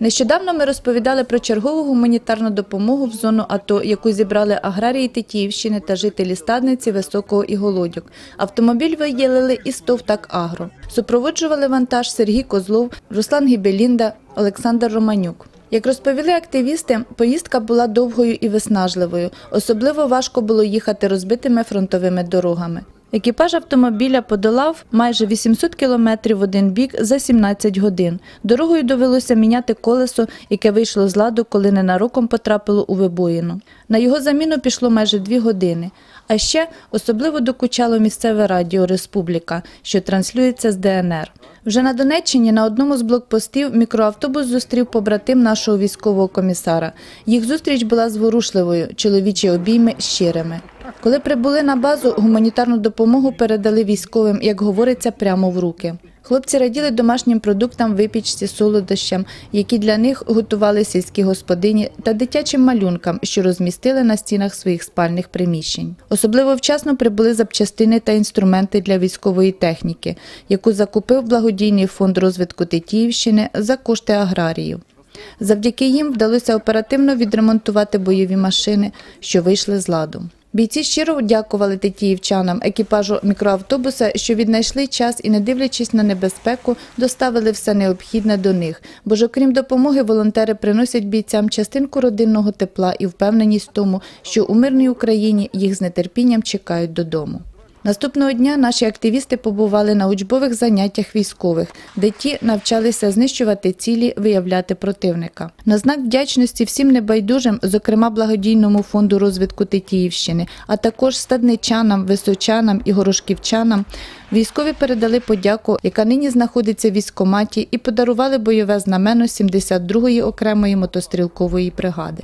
Нещодавно ми розповідали про чергову гуманітарну допомогу в зону АТО, яку зібрали аграрії Тетіївщини та жителі стадниці Високого і Голодюк. Автомобіль виділили із ТОВ «Так Агро». Супроводжували вантаж Сергій Козлов, Руслан Гібелінда, Олександр Романюк. Як розповіли активісти, поїздка була довгою і виснажливою. Особливо важко було їхати розбитими фронтовими дорогами. Екіпаж автомобіля подолав майже 800 кілометрів в один бік за 17 годин. Дорогою довелося міняти колесо, яке вийшло з ладу, коли ненароком потрапило у вибоїну. На його заміну пішло майже дві години. А ще особливо докучало місцеве радіо Республіка, що транслюється з ДНР. Вже на Донеччині на одному з блокпостів мікроавтобус зустрів побратим нашого військового комісара. Їх зустріч була зворушливою, чоловічі обійми щирими. Коли прибули на базу, гуманітарну допомогу передали військовим, як говориться, прямо в руки. Хлопці раділи домашнім продуктам, випічці, солодощам, які для них готували сільські господині, та дитячим малюнкам, що розмістили на стінах своїх спальних приміщень. Особливо вчасно прибули запчастини та інструменти для військової техніки, яку закупив благодійний фонд розвитку Тетіївщини за кошти аграріїв. Завдяки їм вдалося оперативно відремонтувати бойові машини, що вийшли з ладу. Бійці щиро дякували тетіївчанам, екіпажу мікроавтобуса, що віднайшли час і, не дивлячись на небезпеку, доставили все необхідне до них. Бо ж, окрім допомоги, волонтери приносять бійцям частинку родинного тепла і впевненість в тому, що у мирній Україні їх з нетерпінням чекають додому. Наступного дня наші активісти побували на учбових заняттях військових, де ті навчалися знищувати цілі, виявляти противника. На знак вдячності всім небайдужим, зокрема благодійному фонду розвитку Тетіївщини, а також стадничанам, височанам і горошківчанам. Військові передали подяку, яка нині знаходиться в військкоматі, і подарували бойове знамено 72-ї окремої мотострілкової бригади.